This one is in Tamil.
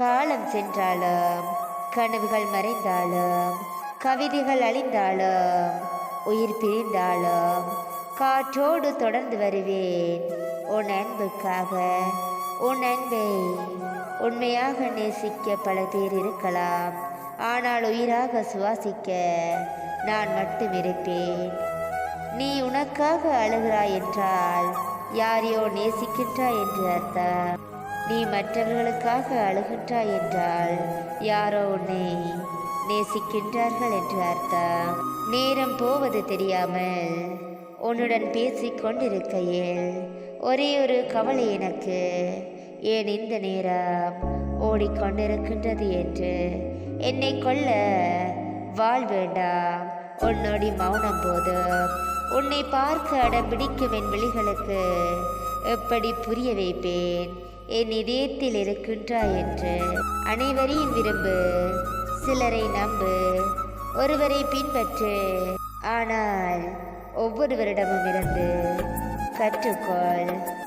காலம் சென்றாலும் கனவுகள் மறைந்தாலும் கவிதைகள் அழிந்தாலும் உயிர் பிரிந்தாலும் காற்றோடு தொடர்ந்து வருவேன். உன் அன்புக்காக உன் அன்பை உண்மையாக நேசிக்க பல பேர் இருக்கலாம். ஆனால் உயிராக சுவாசிக்க நான் மட்டும் இருப்பேன். நீ உனக்காக அழுகிறாய் என்றால் யாரையோ நேசிக்கின்றாய் என்று அர்த்தம். நீ மற்றவர்களுக்காக அழுகின்றாய் என்றால் யாரோ உன்னை நேசிக்கின்றார்கள் என்று அர்த்தம். நேரம் போவது தெரியாமல் உன்னுடன் பேசிக் கொண்டிருக்கையில் ஒரே ஒரு கவலை எனக்கு. ஏன் இந்த நேரம் ஓடிக்கொண்டிருக்கின்றது என்று என்னை கொல்ல வாழ் வேண்டாம். உன்னோடி மௌனம் போதும். உன்னை பார்க்க அடம் பிடிக்கும் என் விழிகளுக்கு எப்படி புரிய வைப்பேன்? என் இதயத்தில் இருக்கின்றாய் என்று அனைவரையும் விரும்பு. சிலரை நம்பு. ஒருவரை பின்பற்று. ஆனால் ஒவ்வொருவரிடமும் இருந்து கற்றுக்கொள்.